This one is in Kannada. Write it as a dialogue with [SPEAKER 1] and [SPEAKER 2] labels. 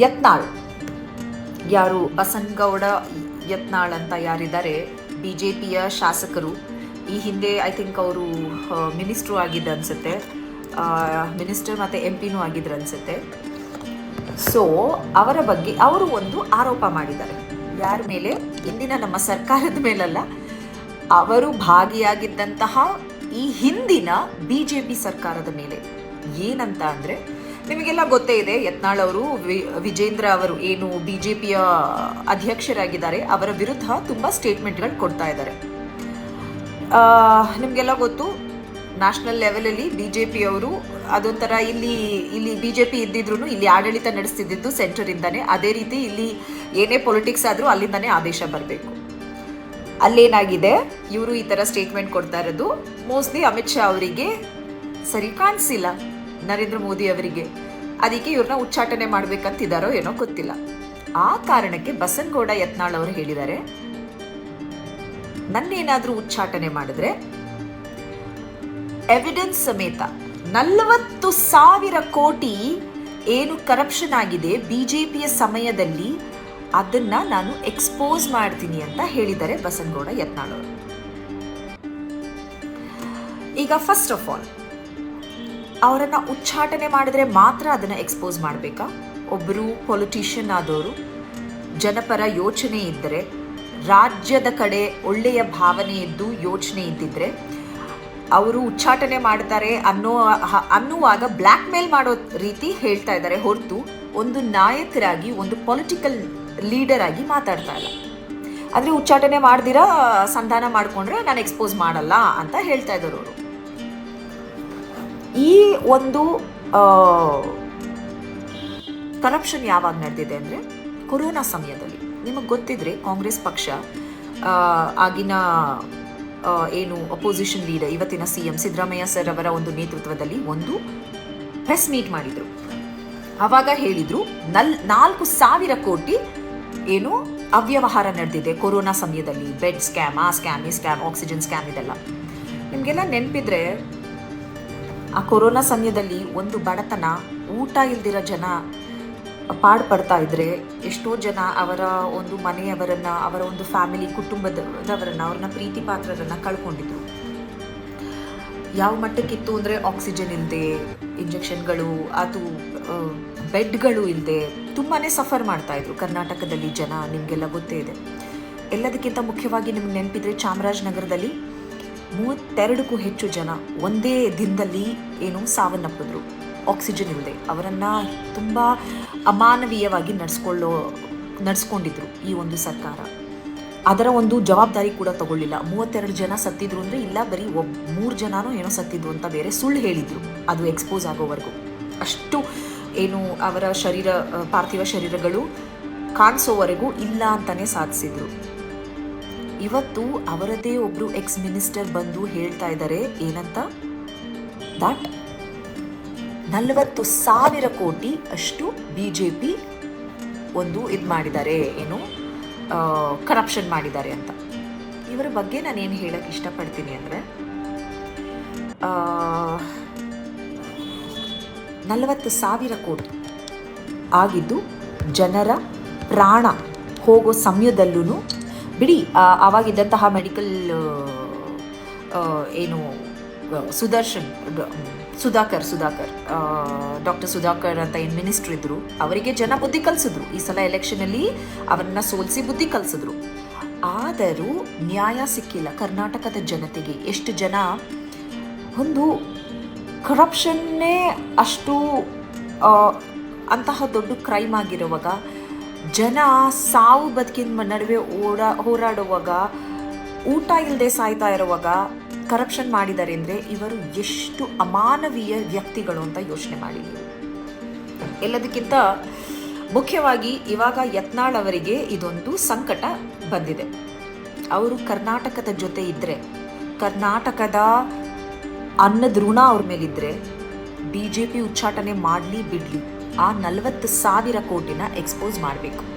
[SPEAKER 1] ಯತ್ನಾಳ್. ಯಾರು ಬಸನ್ಗೌಡ ಯತ್ನಾಳ್ ಅಂತ ಯಾರಿದ್ದಾರೆ ಬಿ ಜೆ ಪಿಯ ಶಾಸಕರು. ಈ ಹಿಂದೆ ಐ ಥಿಂಕ್ ಅವರು ಮಿನಿಸ್ಟ್ರು ಆಗಿದ್ದ ಅನ್ಸುತ್ತೆ. ಮಿನಿಸ್ಟರ್ ಮತ್ತು ಎಂ ಪಿನೂ ಆಗಿದ್ರು ಅನ್ಸುತ್ತೆ. ಸೊ ಅವರ ಬಗ್ಗೆ ಅವರು ಒಂದು ಆರೋಪ ಮಾಡಿದ್ದಾರೆ. ಯಾರ ಮೇಲೆ? ಇಂದಿನ ನಮ್ಮ ಸರ್ಕಾರದ ಮೇಲಲ್ಲ. ಅವರು ಭಾಗಿಯಾಗಿದ್ದಂತಹ ಈ ಹಿಂದಿನ ಬಿ ಜೆ ಪಿ ಸರ್ಕಾರದ ಮೇಲೆ. ಏನಂತ ಅಂದರೆ ನಿಮಗೆಲ್ಲ ಗೊತ್ತೇ ಇದೆ, ಯತ್ನಾಳ್ ಅವರು ವಿಜೇಂದ್ರ ಅವರು ಏನು ಬಿ ಜೆ ಪಿಯ ಅಧ್ಯಕ್ಷರಾಗಿದ್ದಾರೆ, ಅವರ ವಿರುದ್ಧ ತುಂಬ ಸ್ಟೇಟ್ಮೆಂಟ್ಗಳು ಕೊಡ್ತಾ ಇದ್ದಾರೆ. ನಿಮಗೆಲ್ಲ ಗೊತ್ತು ನ್ಯಾಷನಲ್ ಲೆವೆಲಲ್ಲಿ ಬಿ ಜೆ ಪಿಯವರು ಅದೊಂಥರ ಇಲ್ಲಿ ಇಲ್ಲಿ ಬಿ ಜೆ ಪಿ ಇದ್ದಿದ್ರು ಇಲ್ಲಿ ಆಡಳಿತ ನಡೆಸ್ತಿದ್ದಿದ್ದು ಸೆಂಟರಿಂದನೇ ಅದೇ ರೀತಿ ಇಲ್ಲಿ ಏನೇ ಪೊಲಿಟಿಕ್ಸ್ ಆದರೂ ಅಲ್ಲಿಂದಾನೇ ಆದೇಶ ಬರಬೇಕು. ಅಲ್ಲೇನಾಗಿದೆ, ಇವರು ಈ ಥರ ಸ್ಟೇಟ್ಮೆಂಟ್ ಕೊಡ್ತಾ ಇರೋದು. ಮೋಸ್ಟ್ಲಿ ಅಮಿತ್ ಶಾ ಅವರಿಗೆ ಸರಿ ಕಾಣಿಸಿಲ್ಲ. ನರೇಂದ್ರ ಮೋದಿ ಅವರಿಗೆ. ಅದಕ್ಕೆ ಇವ್ರನ್ನ ಉಚ್ಚಾಟನೆ ಮಾಡ್ಬೇಕಂತಿದ್ದಾರೋ ಏನೋ ಗೊತ್ತಿಲ್ಲ. ಆ ಕಾರಣಕ್ಕೆ ಬಸನಗೌಡ ಯತ್ನಾಳ್ ಅವರು ಹೇಳಿದ್ದಾರೆ ನನ್ನೇನಾದರೂ ಉಚ್ಚಾಟನೆ ಮಾಡಿದ್ರೆ ಎವಿಡೆನ್ಸ್ ಸಮೇತ ನಲವತ್ತು ಸಾವಿರ ಕೋಟಿ ಏನು ಕರಪ್ಷನ್ ಆಗಿದೆ ಬಿಜೆಪಿಯ ಸಮಯದಲ್ಲಿ ಅದನ್ನ ನಾನು ಎಕ್ಸ್ಪೋಸ್ ಮಾಡ್ತೀನಿ ಅಂತ ಹೇಳಿದ್ದಾರೆ ಬಸನಗೌಡ ಯತ್ನಾಳ್ ಅವರು. ಈಗ ಫಸ್ಟ್ ಆಫ್ ಆಲ್ ಅವರನ್ನ ಉಚ್ಚಾಟನೆ ಮಾಡಿದ್ರೆ ಮಾತ್ರ ಅದನ್ನ ಎಕ್ಸ್ಪೋಸ್ ಮಾಡಬೇಕಾ? ಒಬ್ಬರು ಪೊಲಿಟಿಷಿಯನ್ ಆದವರು ಜನಪರ ಯೋಚನೆ ಇದ್ದರೆ, ರಾಜ್ಯದ ಕಡೆ ಒಳ್ಳೆಯ ಭಾವನೆ ಇದ್ದು ಯೋಚನೆ ಇದ್ದಿದ್ರೆ, ಅವರು ಉಚ್ಚಾಟನೆ ಮಾಡ್ತಾರೆ ಅನ್ನೋ ಅನ್ನುವಾಗ ಬ್ಲ್ಯಾಕ್ ಮೇಲ್ ಮಾಡೋ ರೀತಿ ಹೇಳ್ತಾ ಇದ್ದಾರೆ. ಹೊರತು ಒಂದು ನಾಯಕರಾಗಿ, ಒಂದು ಪೊಲಿಟಿಕಲ್ ಲೀಡರ್ ಆಗಿ ಮಾತಾಡ್ತಾ ಇಲ್ಲ. ಆದರೆ ಉಚ್ಚಾಟನೆ ಮಾಡ್ದಿರಾ, ಸಂಧಾನ ಮಾಡಿಕೊಂಡ್ರೆ ನಾನು ಎಕ್ಸ್ಪೋಸ್ ಮಾಡಲ್ಲ ಅಂತ ಹೇಳ್ತಾ ಇದ್ದಾರೆ ಅವರು. ಈ ಒಂದು ಕರಪ್ಷನ್ ಯಾವಾಗ ನಡೆದಿದೆ ಅಂದರೆ ಕೊರೋನಾ ಸಮಯದಲ್ಲಿ. ನಿಮಗೆ ಗೊತ್ತಿದ್ರೆ ಕಾಂಗ್ರೆಸ್ ಪಕ್ಷ ಆಗಿನ ಏನು ಅಪೋಸಿಷನ್ ಲೀಡರ್ ಇವತ್ತಿನ ಸಿ ಎಂ ಸಿದ್ದರಾಮಯ್ಯ ಸರ್ ಅವರ ಒಂದು ನೇತೃತ್ವದಲ್ಲಿ ಒಂದು ಪ್ರೆಸ್ ಮೀಟ್ ಮಾಡಿದರು. ಆವಾಗ ಹೇಳಿದರು, ನಲ್, ನಾಲ್ಕು ಸಾವಿರ ಕೋಟಿ ಏನು ಅವ್ಯವಹಾರ ನಡೆದಿದೆ ಕೊರೋನಾ ಸಮಯದಲ್ಲಿ. ಬೆಡ್ ಸ್ಕ್ಯಾಮ್, ಆ ಸ್ಕ್ಯಾಮ್, ಈ ಸ್ಕ್ಯಾಮ್, ಆಕ್ಸಿಜನ್ ಸ್ಕ್ಯಾಮ್ ಇದೆಲ್ಲ. ನಿಮಗೆಲ್ಲ ನೆನಪಿದ್ರೆ ಆ ಕೊರೋನಾ ಸಮಯದಲ್ಲಿ ಒಂದು ಬಡತನ, ಊಟ ಇಲ್ದಿರೋ ಜನ ಪಾಡ್ ಪಡ್ತಾ ಇದ್ರೆ ಎಷ್ಟೋ ಜನ ಅವರ ಒಂದು ಮನೆಯವರನ್ನ, ಅವರ ಒಂದು ಫ್ಯಾಮಿಲಿ ಕುಟುಂಬದವರನ್ನ, ಅವ್ರನ್ನ ಪ್ರೀತಿ ಪಾತ್ರರನ್ನ ಕಳ್ಕೊಂಡಿದ್ರು. ಯಾವ ಮಟ್ಟಕ್ಕಿತ್ತು ಅಂದರೆ ಆಕ್ಸಿಜನ್ ಇಲ್ಲದೆ ಇಂಜೆಕ್ಷನ್ಗಳು, ಅದು ಬೆಡ್ಗಳು ಇಲ್ಲದೆ ತುಂಬಾ ಸಫರ್ ಮಾಡ್ತಾ ಇದ್ರು. ಕರ್ನಾಟಕದಲ್ಲಿ ಜನ, ನಿಮಗೆಲ್ಲ ಗೊತ್ತೇ ಇದೆ. ಎಲ್ಲದಕ್ಕಿಂತ ಮುಖ್ಯವಾಗಿ ನಿಮ್ಗೆ ನೆನಪಿದ್ರೆ ಚಾಮರಾಜನಗರದಲ್ಲಿ ಮೂವತ್ತೆರಡಕ್ಕೂ ಹೆಚ್ಚು ಜನ ಒಂದೇ ದಿನದಲ್ಲಿ ಏನು ಸಾವನ್ನಪ್ಪಿದ್ರು. ಆಕ್ಸಿಜನ್ ಇಲ್ಲದೆ ಅವರನ್ನು ತುಂಬ ಅಮಾನವೀಯವಾಗಿ ನಡೆಸ್ಕೊಳ್ಳೋ, ನಡೆಸ್ಕೊಂಡಿದ್ರು ಈ ಒಂದು ಸರ್ಕಾರ. ಅದರ ಒಂದು ಜವಾಬ್ದಾರಿ ಕೂಡ ತಗೊಳ್ಳಿಲ್ಲ. ಮೂವತ್ತೆರಡು ಜನ ಸತ್ತಿದ್ರು ಅಂದರೆ ಇಲ್ಲ, ಬರೀ ಒಬ್, ಮೂರು ಜನನೂ ಏನೋ ಸತ್ತಿದ್ರು ಅಂತ ಬೇರೆ ಸುಳ್ಳು ಹೇಳಿದರು. ಅದು ಎಕ್ಸ್ಪೋಸ್ ಆಗೋವರೆಗೂ. ಅಷ್ಟು ಏನು ಅವರ ಶರೀರ, ಪಾರ್ಥಿವ ಶರೀರಗಳು ಕಾಣಿಸೋವರೆಗೂ ಇಲ್ಲ ಅಂತಲೇ ಸಾಧಿಸಿದ್ರು. ಇವತ್ತು ಅವರದೇ ಒಬ್ರು ಎಕ್ಸ್ ಮಿನಿಸ್ಟರ್ ಬಂದು ಹೇಳ್ತಾ ಇದ್ದಾರೆ. ಏನಂತ? ದಟ್ ನಲವತ್ತು ಸಾವಿರ ಕೋಟಿ ಅಷ್ಟು ಬಿ ಜೆ ಪಿ ಒಂದು ಇದು ಮಾಡಿದ್ದಾರೆ. ಏನು? ಕರಪ್ಷನ್ ಮಾಡಿದ್ದಾರೆ ಅಂತ. ಇವರ ಬಗ್ಗೆ ನಾನು ಏನು ಹೇಳಕ್ಕೆ ಇಷ್ಟಪಡ್ತೀನಿ ಅಂದರೆ ನಲವತ್ತು ಸಾವಿರ ಕೋಟಿ ಆಗಿದ್ದು ಜನರ ಪ್ರಾಣ ಹೋಗೋ ಸಮಯದಲ್ಲೂ ಬಿಡಿ ಆವಾಗಿದ್ದಂತಹ ಮೆಡಿಕಲ್ ಏನು ಸುದರ್ಶನ್ ಸುಧಾಕರ್ ಸುಧಾಕರ್ ಡಾಕ್ಟರ್ ಸುಧಾಕರ್ ಅಂತ ಏನು ಮಿನಿಸ್ಟ್ರ್ ಇದ್ದರು ಅವರಿಗೆ ಜನ ಬುದ್ಧಿ ಕಲಿಸಿದ್ರು. ಈ ಸಲ ಎಲೆಕ್ಷನಲ್ಲಿ ಅವರನ್ನ ಸೋಲಿಸಿ ಬುದ್ಧಿ ಕಲಿಸಿದ್ರು. ಆದರೂ ನ್ಯಾಯ ಸಿಕ್ಕಿಲ್ಲ ಕರ್ನಾಟಕದ ಜನತೆಗೆ. ಎಷ್ಟು ಜನ ಒಂದು ಕರಪ್ಷನ್ನೇ ಅಷ್ಟು ಅಂತಹ ದೊಡ್ಡ ಕ್ರೈಮ್ ಆಗಿರುವಾಗ ಜನ ಸಾವು ಬದುಕಿನ ನಡುವೆ ಓಡಾ ಹೋರಾಡುವಾಗ, ಊಟ ಇಲ್ಲದೆ ಸಾಯ್ತಾ ಇರುವಾಗ ಕರಪ್ಷನ್ ಮಾಡಿದ್ದಾರೆ ಅಂದರೆ ಇವರು ಎಷ್ಟು ಅಮಾನವೀಯ ವ್ಯಕ್ತಿಗಳು ಅಂತ ಯೋಚನೆ ಮಾಡಿ. ಎಲ್ಲದಕ್ಕಿಂತ ಮುಖ್ಯವಾಗಿ ಇವಾಗ ಯತ್ನಾಳ್ ಅವರಿಗೆ ಇದೊಂದು ಸಂಕಟ ಬಂದಿದೆ. ಅವರು ಕರ್ನಾಟಕದ ಜೊತೆ ಇದ್ದರೆ ಕರ್ನಾಟಕದ ಅನ್ನದ ಋಣ ಅವ್ರ ಮೇಲಿದ್ರೆ ಬಿ ಜೆ ಪಿ ಉಚ್ಚಾಟನೆ ಮಾಡಲಿ ಬಿಡಲಿ. ಆ ನಲವತ್ತು ಸಾವಿರ ಕೋಟಿನ ಎಕ್ಸ್ಪೋಸ್ ಮಾಡಬೇಕು.